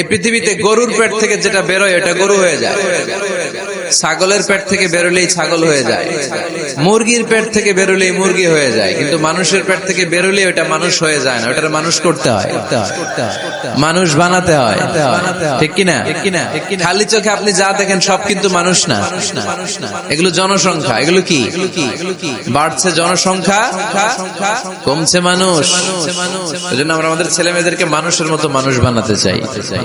এই পৃথিবীতে গরুর পেট থেকে যেটা বেরোয়, এটা গরু হয়ে যায়। ছাগলের পেট থেকে বেরোলেই ছাগল হয়ে যায়। মুরগির পেট থেকে বেরোলেই মুরগি হয়ে যায়। কিন্তু মানুষের পেট থেকে বেরোলে ওটা মানুষ হয়ে যায় না, ওটার মানুষ করতে হয়। মানুষ বানাতে হয়। ঠিক কিনা? খালি চোখে আপনি যা দেখেন সব কিন্তু মানুষ না। এগুলো জনসংখ্যা। এগুলো কি? বাড়ছে জনসংখ্যা, কমছে মানুষ। জন্য আমরা আমাদের ছেলে মেয়েদেরকে মানুষের মতো মানুষ বানাতে চাই চাই।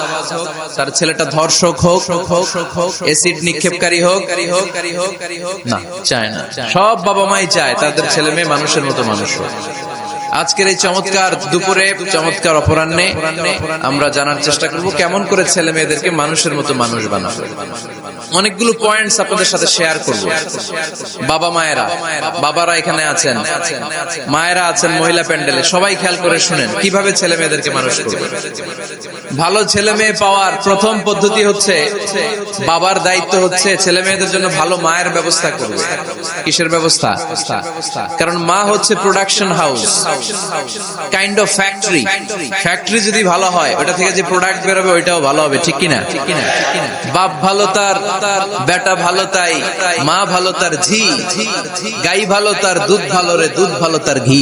তার ছেলেটা ধর্ষক হোক এসিড নিক্ষেপকারী হোক, না, চায় না। সব বাবা মাই চায়, তাদের ছেলে মেয়ে মানুষের মতো মানুষ হোক। আজকের এই চমৎকার দুপুরে, চমৎকার অপরাহ্নে আমরা জানার চেষ্টা করব, কেমন করে ছেলে মেয়েদেরকে মানুষের মতো মানুষ বানাবো। অনেকগুলো পয়েন্টস আপনাদের সাথে শেয়ার করব। বাবা মায়েরা, বাবারা এখানে আছেন, মায়েরা আছেন মহিলা প্যান্ডেলে, সবাই খেয়াল করে শুনেন, কীভাবে ছেলে মেয়েদেরকে মানুষ করবে? ভালো ছেলে মেয়ে পাওয়ার প্রথম পদ্ধতি হচ্ছে, বাবার দায়িত্ব হচ্ছে ছেলে মেয়েদের জন্য ভালো মায়ের ব্যবস্থা করবে। কিসের ব্যবস্থা? কারণ মা হচ্ছে production house kind of factory factory যদি ভালো হয়, ওটা থেকে যে প্রোডাক্ট বেরোবে, ওইটাও ভালো হবে, ঠিক কিনা? বাপ ভালো তার বেটা ভালো তাই, মা ভালো তার ঝি, গাই ভালো তার, দুধ ভালো রে, দুধ ভালো তার ঘি।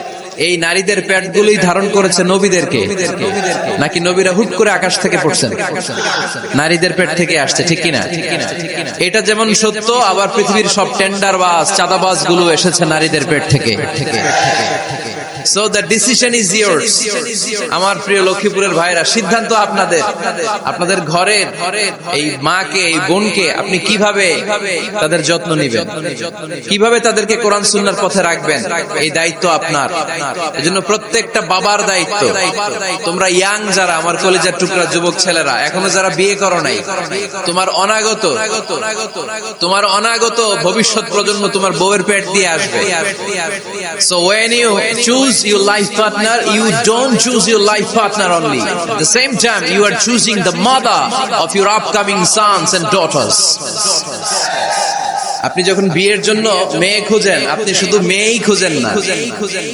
এই নারীদের পেটগুলোই ধারণ করেছে নবীদেরকে। নাকি নবীরা হুট করে আকাশ থেকে পড়ছেন? নারীদের পেট থেকে আসছে, ঠিক কিনা? এটা যেমন সত্য, আবার পৃথিবীর সব টেন্ডার বাস চাদাবাসগুলো এসেছে নারীদের পেট থেকে। So the decision is yours আমার প্রিয় লক্ষ্মীপুরের ভাইরা, সিদ্ধান্ত আপনাদের। আপনাদের ঘরের এই মাকে, এই বোনকে আপনি কীভাবে তাদের যত্ন নেবেন? কীভাবে তাদেরকে কোরআন সুন্নার পথে রাখবেন? এই দায়িত্ব আপনার। এজন্য প্রত্যেকটা বাবার দায়িত্ব। তোমরা ইয়াং যারা, আমার কলেজের টুকরা যুবক ছেলেরা, এখনও যারা বিয়ে করো নাই, তোমার অনাগত তোমার অনাগত ভবিষ্যৎ প্রজন্ম তোমার বউয়ের পেট দিয়ে আসবে। So when you choose your life partner you don't choose your life partner only. At the same time you are choosing the mother of your upcoming sons and daughters আপনি যখন বিয়ের জন্য মেয়ে খুঁজেন আপনি শুধু মেয়েই খুঁজেন না।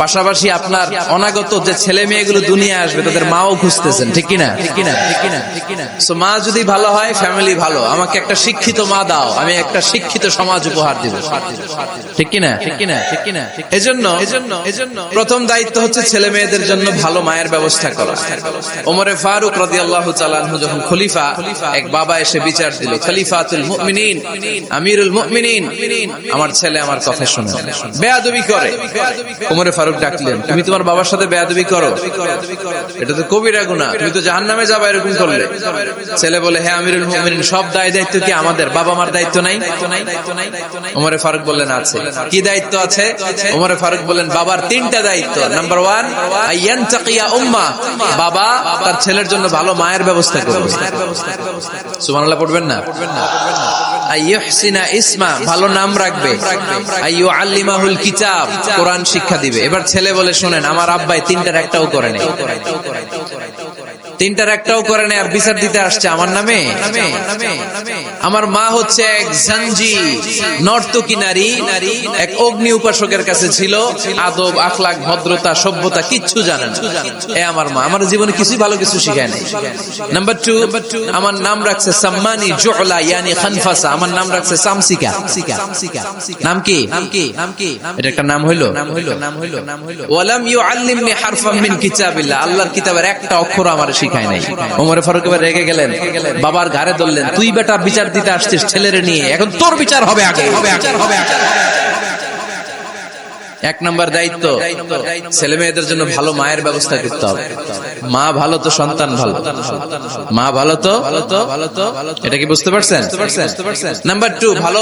পাশাপাশি আপনার অনাগত যে ছেলে মেয়েগুলো দুনিয়া আসবে তাদের মাও খুঁজতেছেন ঠিক কিনা? ঠিক কিনা? ঠিক কিনা? ঠিক কিনা? সো মা যদি ভালো হয় ফ্যামিলি ভালো। আমাকে একটা শিক্ষিত মা দাও আমি একটা শিক্ষিত সমাজ উপহার দিব। ঠিক কিনা? ঠিক কিনা? ঠিক কিনা? এজন্য এজন্য এজন্য। প্রথম দায়িত্ব হচ্ছে ছেলে মেয়েদের জন্য ভালো মায়ের ব্যবস্থা করা। ওমরে ফারুক রাদিয়াল্লাহু তাআলা যখন খলিফা এক বাবা এসে বিচার দিল খলিফাতুল মুমিনিন আমিরুল মুমিনিন। আমার ছেলে আমার কথা শুনে বেয়াদবি করে। ওমরে ফারুক ডাকলেন, তুমি তোমার বাবার সাথে বেয়াদবি করো। এটা তো কবিরা গুনাহ। তুমি তো জাহান্নামে যাবা এরকম করলে। ছেলে বলে হ্যাঁ আমিরুল মুমিনিন, সব দায় দায়িত্ব কি আমাদের? বাবা মার দায়িত্ব নাই? ওমরে ফারুক বললেন, আছে। কি দায়িত্ব আছে? ওমরে ফারুক বললেন, বাবার তিনটা দায়িত্ব। নাম্বার ওয়ান আইয়ান তাকিয়া উম্মা। বাবা তার ছেলের জন্য ভালো মায়ের ব্যবস্থা করবে। সুবহানাল্লাহ, পড়বেন না? ইসমা, ভালো নাম রাখবে। কোরআন শিক্ষা দিবে। এবার ছেলে বলে শোনেন, আমার আব্বাই তিনটার একটাও করে নেই। তিনটার একটাও করে নেই আর বিচার দিতে আসছে আমার নামে। আমার মা হচ্ছে এক জাঞ্জি নর্তকী নারী, এক অগ্নি উপাসকের কাছে ছিল। আদব আখলাক ভদ্রতা, সভ্যতা কিচ্ছু জানে না। এ আমার মা। আমার জীবনে কিছুই ভালো কিছু শিখায় নাই। নাম্বার টু আমার নাম রাখছে সাম্মানি জোলা ইয়ানি খানফাসা। আমার নাম রাখছে সামসিকা। নাম কি? নাম কি নাম কি এটা একটা নাম হইল? নাম হইল নাম হইল নাম হইল ওয়ালাম ইউআল্লিমনি হারফাম মিন কিতাবিল্লাহ। আল্লাহর কিতাবের একটা অক্ষর আমার শিখায় নাই। ওমরে ফারুক এবার রেগে গেলেন। বাবার ঘাড়ে ধরলেন, তুই বেটা বিচার দিতে আসছিস ছেলের নিয়ে, এখন তোর বিচার হবে আগে। হবে আগে হবে আগে এক নম্বর দায়িত্ব, ছেলে মেয়েদের জন্য ভালো মায়ের ব্যবস্থা করতে হবে। মা ভালো তো সন্তান ভালো। মা ভালো তো, এটা কি বুঝতে পারছেন? নাম্বার টু ভালো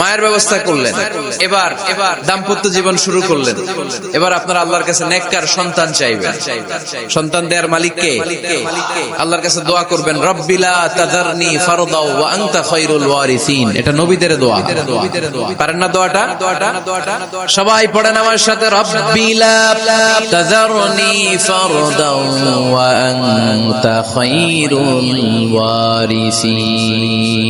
মায়ের ব্যবস্থা করলেন। এবার এবার দাম্পত্য জীবন শুরু করলেন। এবার আপনার আল্লাহর কাছে নেককার সন্তান চাইবেন। সন্তান দেওয়ার মালিক কে? আল্লাহর কাছে দোয়া করবেন রব্বিলা তাদারনি ফারদাও ওয়া আনতা খায়রুল ওয়ারিসিন। এটা নবীদের দোয়া। পারেন না দোয়াটা দোয়াটা? সবাই পড়েন আমার সাথে রব্বিলা তাদারনি ফারদাও ওয়া আনতা খায়রুল ওয়ারিসিন।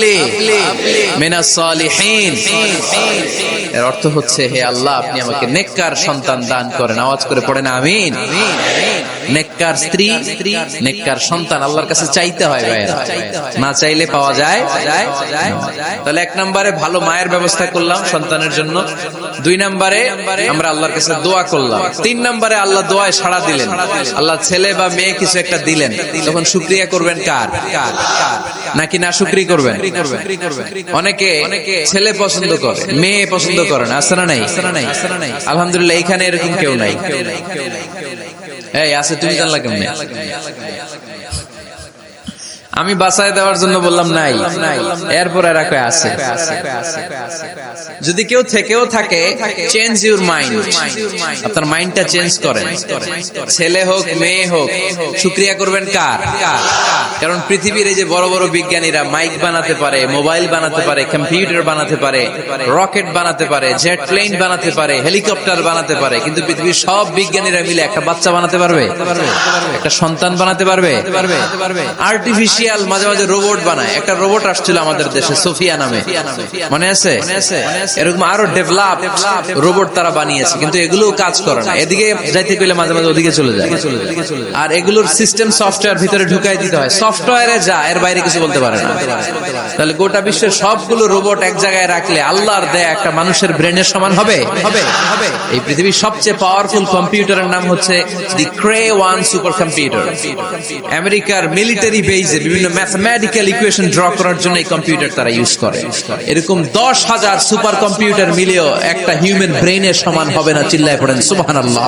এর অর্থ হচ্ছে, হে আল্লাহ, আপনি আমাকে নেককার সন্তান দান করেন, আওয়াজ করে পড়েন, আমিন। নেককার স্ত্রী, নেককার সন্তান আল্লাহর কাছে চাইতে হয় ভাই না চাইলে পাওয়া যায়, তাহলে এক নম্বরে ভালো মায়ের ব্যবস্থা করলাম সন্তানের জন্য। দুই নম্বরে আমরা আল্লাহর কাছে দোয়া করলাম। তিন নম্বরে আল্লাহ দোয়ায় সাড়া দিলেন। আল্লাহ ছেলে বা মেয়ে কিছু একটা দিলেন। তখন শুক্রিয়া করবেন কার? নাকি না শুক্রি করবেন? অনেকে ছেলে পছন্দ করে, মেয়ে পছন্দ করে না আসে না নাই? আলহামদুলিল্লাহ, এখানে এরকম কেউ নাই। এই আছে তুমি জানলা কেমনে? আমি বাসায় দেওয়ার জন্য বললাম নাই। এরপর এরা কয়ে আছে। যদি কেউ থেকেও থাকে চেঞ্জ ইউর মাইন্ড আপনার মাইন্ডটা চেঞ্জ করেন ছেলে হোক মেয়ে হোক শুক্রিয়া করবেন কার? কারণ পৃথিবীর এই যে বড় বড় বিজ্ঞানীরা মাইক বানাতে পারে মোবাইল বানাতে পারে কম্পিউটার বানাতে পারে রকেট বানাতে পারে জেট প্লেন বানাতে পারে হেলিকপ্টার বানাতে পারে কিন্তু পৃথিবীর সব বিজ্ঞানীরা মিলে একটা বাচ্চা বানাতে পারবে? একটা সন্তান বানাতে পারবে? আর্টিফিশিয়াল মাঝে মাঝে রোবট বানায়। একটা রোবট আসছিল আমাদের দেশে সোফিয়া নামে। মনে আছে? এরকম আরও ডেভেলপ রোবট তারা বানিয়েছে, কিন্তু এগুলো কাজ করে না। এদিকে যাইতে গেলে মাঝে মাঝে ওদিকে চলে যায়। আর এগুলোর সিস্টেম সফটওয়্যার ভিতরে ঢুকাই দিতে হয়। সফটওয়্যারে যা, এর বাইরে কিছু বলতে পারে না। তাহলে গোটা বিশ্বের সবগুলো রোবট এক জায়গায় রাখলে আল্লাহর দেয়া একটা মানুষের ব্রেনের সমান হবে? হবে এই পৃথিবীর সবচেয়ে পাওয়ারফুল কম্পিউটারের নাম হচ্ছে the Cray one super computer আমেরিকার মিলিটারি বেজে বিভিন্ন ম্যাথমেটিক্যাল ইকুয়েশন ড্র করার জন্য এই কম্পিউটার তারা ইউজ করে। এরকম দশ হাজার সুপার কম্পিউটার মিলেও একটা হিউম্যান ব্রেনের সমান হবে না, চিল্লায় পড়েন সুবাহ আল্লাহ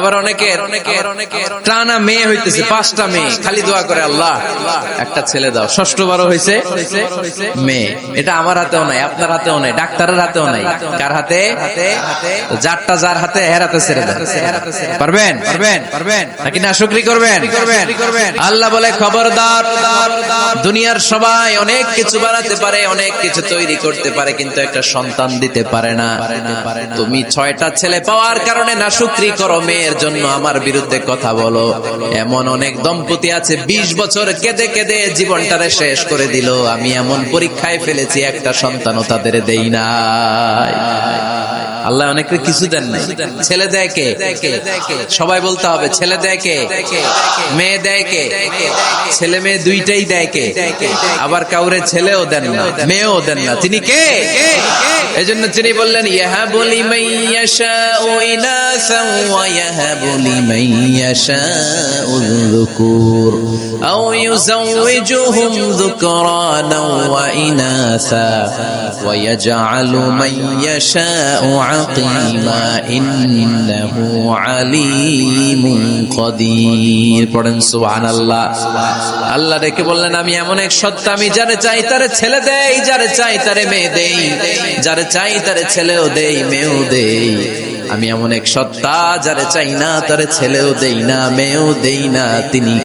আবার অনেকে টানা মেয়ে হইতেছে, পাঁচটা মেয়ে। খালি দোয়া করে, আল্লাহ, একটা ছেলে দাও। ষষ্ঠ বারো হয়েছে মেয়ে। এটা আমার হাতেও নাই, আপনার হাতেও নাই, ডাক্তারের হাতেও নাই। কার হাতে? যারটা যার হাতে হের হাতে ছেড়ে দেন। পারবেন? পারবেন? পারবেন নাকি না, শুক্রি করবেন? আল্লাহ বলে, খবরদার, দুনিয়ার সবাই অনেক কিছু বানাতে পারে, অনেক কিছু তৈরি করতে পারে, কিন্তু একটা সন্তান দিতে পারে না। তুমি ছয়টা ছেলে পাওয়ার কারণে না, শুক্রি করো মেয়ের জন্য আমার বিরুদ্ধে কথা বলো। এমন অনেক দম্পতি আছে ২০ বছর কেঁদে কেঁদে জীবনটারে শেষ করে দিল। আমি এমন পরীক্ষায় ফেলেছি, একটা সন্তানও তাদের দেই নাই। আল্লাহ অনেকে কিছু দেন নাই। ছেলে দেয় কে? সবাই বলতে হবে, ছেলে দেয় কে? মেয়ে দেয় কে? ছেলে মেয়ে দুইটাই দেয় কে? আবার কাউরে ছেলেও দেন না, মেয়েও দেন না। তিনি কে? এজন্য তিনি বললেন ইহা বলি মাইয়াশা ও ইনাসা ওয়া ইয়াহাবু লিমান ইয়াশাউ যুকুর আও ইউযাওয়িজুহুম যুকরানা ওয়া ইনাসা ওয়া ইয়াজআলু মান ওয়াকিমা ইন্নাহু আলিমুন আল্লাহ রেখে বললেন, আমি এমন এক সত্তা, আমি যারে চাই তারে ছেলে দেই, যারে চাই তারে মেয়ে দেই, যারে চাই তারে ছেলেও দেই, মেয়েও দেই। আমি এমন এক সত্তা, যারে চাই না তারে ছেলেও দেই না, মেয়েও দেই না, তিনি